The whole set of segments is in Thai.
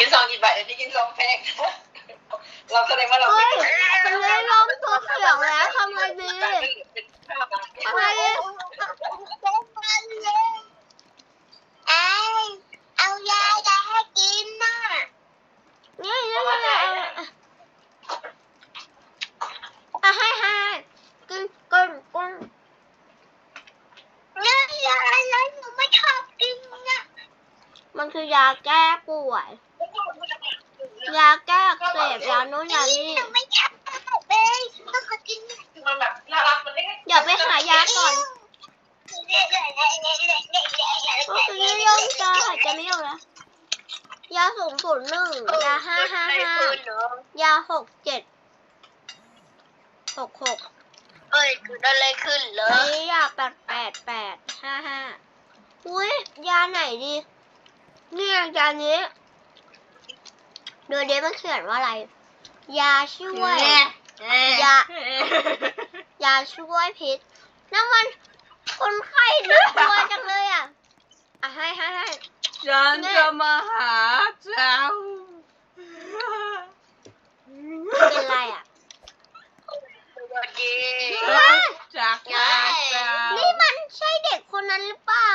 กินซองกี่บาทอันนี้กินซองแพงเราแสดงว่าเราเฮ้ไม่ยมันเลยล้มตัวเขียวแล้วทำไงดีเป็นข้าวบาททำไงดีไอ้เอายาจะให้กินน่ะนี่นี่นี่เอาอะให้ให้กินกินกินเนี่ยยาอะไรหนูไม่ชอบกินน่ะมันคือยาแก้ป่วย ยาแก้อักเสบยาโน้นยานี่ หนูไม่ชอบเลยต้องขอกินน่ะมันแบบน่ารักมันได้เดี๋ยวไปหายาก่อนก็คือเรื่องจะหายใจไม่ออกแล้วยาสูงศูนย์หนึ่งยาห้าห้าห้ายาหกเจ็ดหกหกเอ้ยคืออะไรขึ้นเหรอนี่ยาแปดแปดแปดห้าห้าอุ้ยยาไหนดี เนี่ยยานี้ ดูเดี๋ยวมันเขียนว่าอะไร ยาช่วย ยา ยาช่วยพิษน้ำมันคนไข้น่ากลัวจังเลยอะ อะให้ให้ให้ฉันจะมาหาเจ้าเป็นไรอะสวัสดีจากมาเจ้านี่มันใช่เด็กคนนั้นหรือเปล่า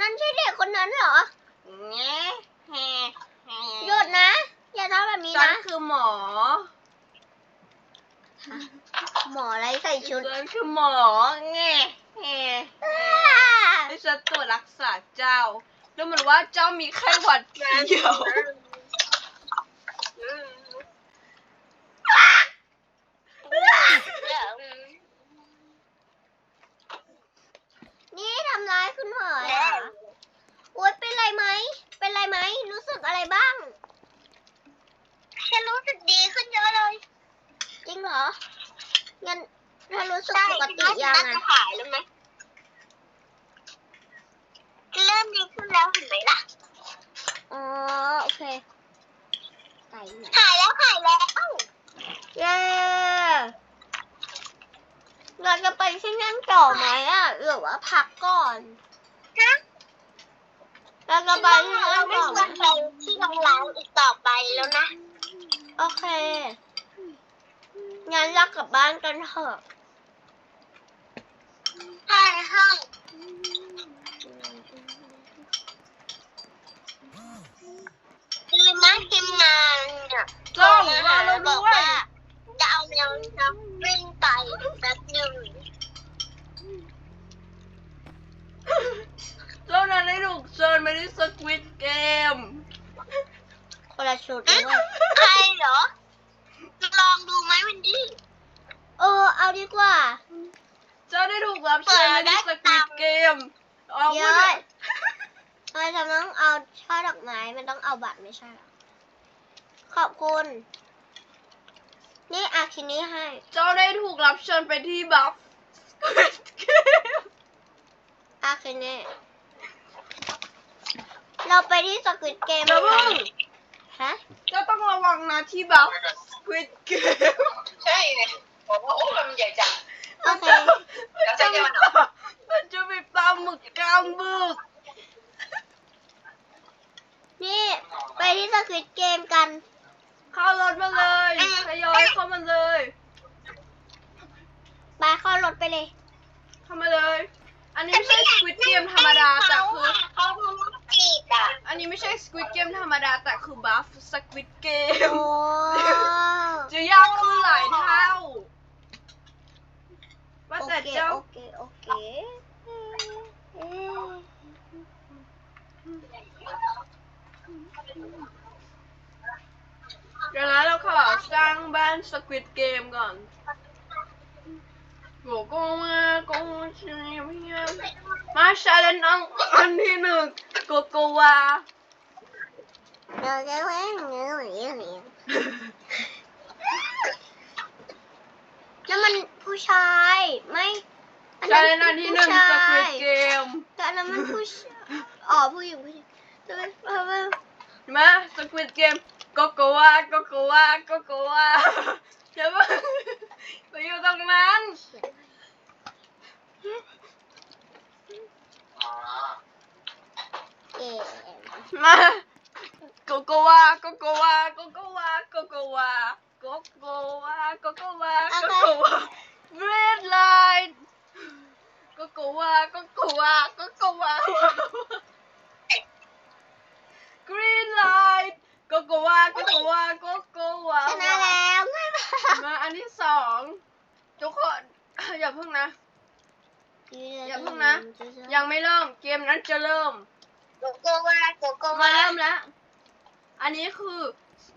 นั่นใช่เด็กคนนั้นเหรอ หยุดนะ อย่าทำแบบนี้ฉันนะ คือหมอหมออะไรใส่ชุดฉันคือหมอไงอ้า ให้ฉันตรวจรักษาเจ้าดูเหมือนว่าเจ้ามีไข้หวัดเดียว นี่ทำร้ายคุณหมอเหรอโอ๊ยเป็นไรไหม เป็นไรไหมรู้สึกอะไรบ้าง ฉันรู้สึกดีขึ้นเยอะเลย จริงเหรองั้นเธอรู้สึกใช่ปกติยังน่าไงจะหายแล้วไหมเริ่มดีขึ้นแล้วเห็นไหมล่ะอ๋อโอเคไก่ไหนหายแล้วหายแล้วเย้เราจะไปที่นั่นต่อไหมอะหรือว่าพักก่อนฮะ เราจะไปที่เรานั่นไม่ต่อคไหมวรไปที่โรงแรมอีกต่อไปแล้วนะ โอเค งั้นเรากลับบ้านกันเถอะ ห้องห้องดีมากทีมงานเนี่ยเจ้าว่าเรา บ ด้ อก วย ว่าจะเอาแมวน้ำวิ่งไปแป๊บหนึ่ง เจ้านั้นได้ ถูกเชิญไปที่สควิตเกมคนละชุดเลยว่ะใครเหรอ ลองดูไหมวันนี้ เออ เอาดีกว่า เจ้าได้ถูกรับเชิญไปที่สควิตเกมออกเยมาอะทำไมฉันต้องเอาช่อดอกไม้ มันต้องเอาบัตรไม่ใช่เหรอ ขอบคุณ นี่อาคินี่ให้ เจ้าได้ถูกรับเชิญไปที่บัฟสควิตเกมอาคินี่ เราไปที่สกิดเกมแล้วกัมึนงฮะเจ้าต้องระวังนะที่บัฟสควิตเกมใช่ไงบอกว่าโอ้มันใหญ่จังโอเคแล้วใช่จะไหมมีปลามันจะมีปลาหมึกกล้ามบึกนี่ไปที่สกิดเกมกัน เข้ารถมาเลยทยอยเข้ามาเลยไปเข้ารถไปเลย เข้ามาเลย อันนี้ไม่ใช่สควิตเกมธรรมดาแต่คือ เขาทำจีบอะอันนี้ไม่ใช่สควิตเกมธรรมดา แต่คือบัฟสควิตเกม โอ้จะยากขึ้นหลายเท่า ว่าโอแต่เคเจ้า โอเคโอเคเอ๊ะเดี๋ยวนะเราขอสร้างบ้านสควิตเกมก่อนโหก็มาก็มาชิมเพีย มมาชาเลนจ์อันอันที่หนึ่งโกโกวาเดี๋ยวจะไว้เงี้ยอย่างนี้อย่างนี้นั่นมันผู้ชายไม่อันชานั้นเลนจ์อันที่หนึ่งผู้สชาควิยตเกมแต่อันนั้นมันผู้ชายอ๋อผู้หญิงผู้หญิงแต่มันเออมันมาสควิตเกมโกโกวาโกโกวาโกโกวาเดี๋ยวมึงไปอยู่ตรงนั้นเเกม มาโกโกวาโกโกวาโกโกวาโกโกวาโกโกวาโกโกวาโกโกวา red light โกโกวาโกโกวาโกโกวา green light โกโกวาโกโกวาโกโกวาชนะแล้วไม่มามาอันที่สองทุกคนอย่าเพิ่งนะ อย่าเพิ่งนะ ยังไม่เริ่ม เกมนั้นจะเริ่ม โกโกวาโกโกมาวาเริ่มแล้ว อันนี้คือ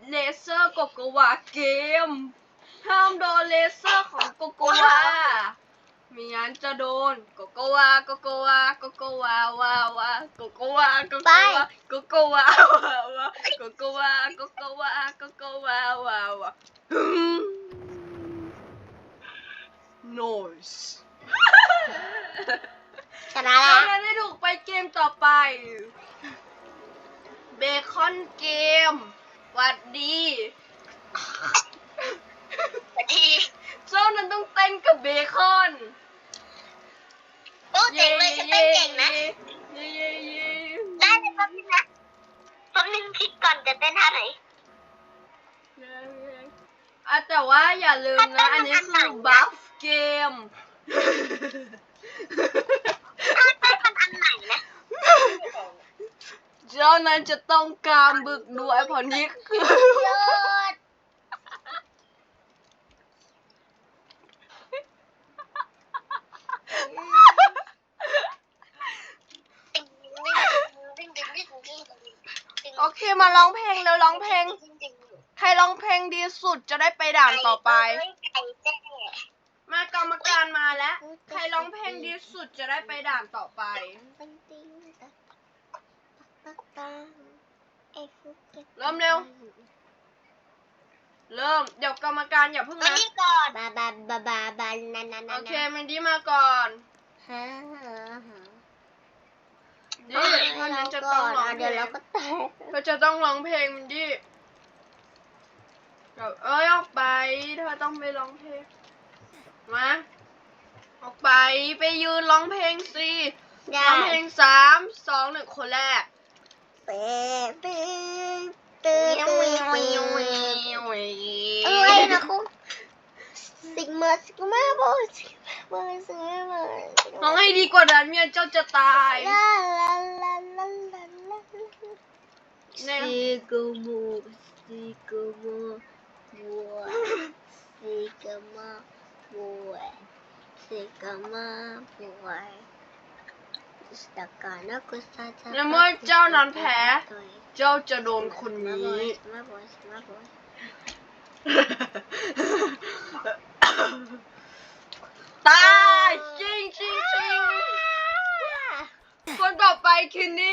เลเซอร์โกโกวาเกม ห้ามโดนเลเซอร์ของโกโกวาไม่งั้นจะโดนโกโกวาโกโกวาโกโกวาวาวาโกโกวาโกโกวาโกโกวาวาวาโกโกวาโกโกวาโกโกวาวาวา noise ชนะเราแล้วได้ถูกไปเกมต่อไป เบคอนเกมหวัดดีทีเจ้านั้นต้องเต้นกับเบคอนโอ้เจ๋งเลยฉันเต้นเก่งนะเย้เย้เย้ได้เลยแป๊บนึงนะแป๊บนึงคิดก่อนจะเต้นท่าไหนเย้เย้อะแต่ว่าอย่าลืมนะ อันนี้คือบัฟเกมถ้าเต้นมัน อันไหนนะเจ้านั้นจะต้องกรามบึกด้วยเพราะนี้คือโยดโอเคมาร้องเพลงแล้วร้องเพลง ใครร้องเพลงดีสุดจะได้ไปด่านต่อไป ไก่แจ้มา กรรมการมาแล้ว ใครร้องเพลงดีสุดจะได้ไปด่านต่อไป ปังติงตักปักปังไอ้ฟุกก็ตเริ่มเร็ว เริ่ม เดี๋ยวกรรมการอย่าเพิ่งมานะนี่ก่อนบาบาบาบาบานานานาโอเคมินดี้มาก่อนฮะฮะฮะนี่เพราะนั้นจะต้องร้องเพลเดี๋ยวงเราก็แตกเธอจะต้องร้องเพลงมินดี้เดี๋ยวเอ้ยออกไปเธอต้องไปร้องเพลง มาออกไปไปยืนร้องเพลงสิได้ ร้องเพลงสามสองหนึ่งคนแรกเป๊ะเป๊ะเป๊ะเป๊ะเป๊ะอะไรนะคุณสิกมาสิกมาโบสิกมาโบสิกมาโบร้องให้ดีกว่านั้นเมียเจ้าจะตายลาลาลาลาลาลาเนี่ยสิกมาสิกมาโบสิกมาโบสิกมาโบ Stakana kusata ในเมื่อเจ้านั้นแพ้ เจ้าจะโดนคนนี้ มาบอยมาบอยตายจริงจริงจริงคนต่อไปคินนี่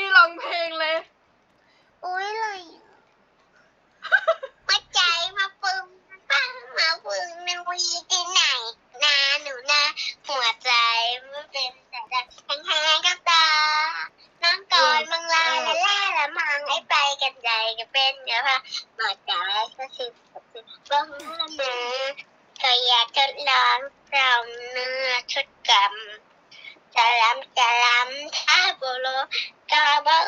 กันใจก็เป็นเดี๋ยวพะหมดใจก็สิบสิบบ้องละเมอเธออยากทดลองเราเนื้อชุดกรรมจะลำจะลำถ้าโบโลกาบ้า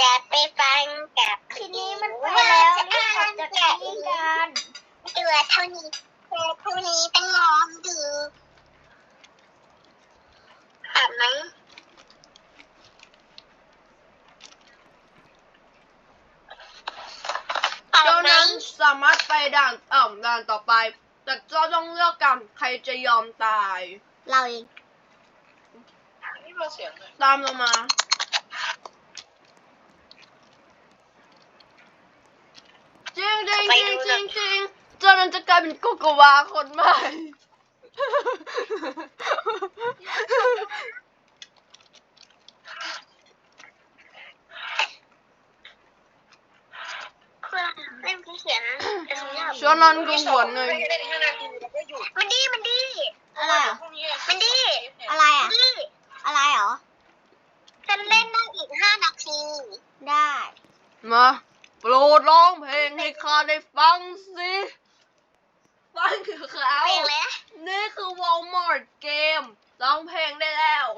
จะไปฟังกับทีนี้มันไปแล้วนี่ขอจากที่นี่กันตัวเท่านี้ตัวเท่านี้ต้องลองดูขับไหม ขับ เจ้า ไหม นั้นสามารถไปด่าน เอ่อด่านต่อไป แต่เจ้าต้องเลือกกันใครจะยอมตาย เราเอง นี่มาเสียงเลยตามลงมา จริงจริงจริงจริงจริงเจ้านั้นจะกลายเป็นโกโกวาคนใหม่ เล่นพี่เขียนแต่เขาอยาก ชวนนอนกังวลเลยไม่ได้ห้านาทีแล้วก็หยุดมันดีมันดีอะไรเหรอพรุ่งนี้มันดีอะไรมัอะนดีอะไรเหรอฉันเล่นได้อีกห้านาที ได้มาโปรดร้องเพลงให้ข้าได้ฟังสิฟังคือเขาเพลงเลยนะนี่คือ Walmart เกมร้องเพลงได้แล้ว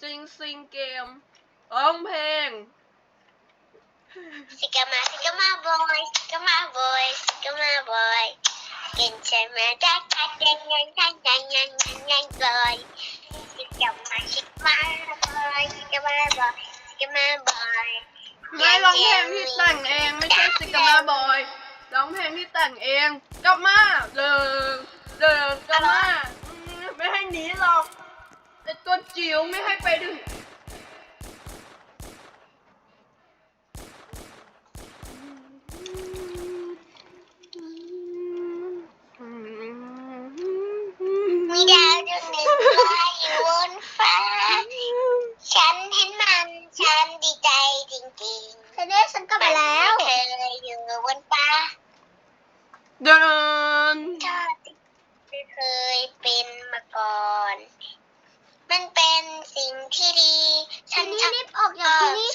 ซิงซิงเกมร้องเพลง สิกามาสิกามาบอยสิกามาบอยสิกามาบอยกินใช่ไหมจักจักยังยังยังยังยังยังยังบอยสิกามาสิกามาบอยสิกามาบอยสิกามาบอยไม่ร้องเพลงที่แต่งเองไม่ใช่สิกามาบอยร้องเพลงที่แต่งเองกลับมาเดินเดินกลับมาไม่ให้หนีหรอกไอตัวจิ๋วไม่ให้ไปถึง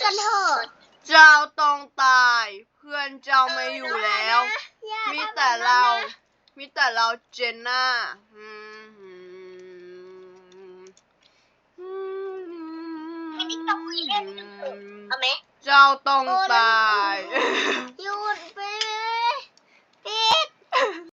กที่นี่กันเถอะเจ้าต้องตาย เพื่อนเจ้าไม่อยู่แล้ว อย่ามีทำแต่บบนั้นเรานะมีแต่เราเจนน่าอืมไม่ได้ต้องคุยเรื่องนี้เถอะเอาไหม เจ้าต้องตายโอ้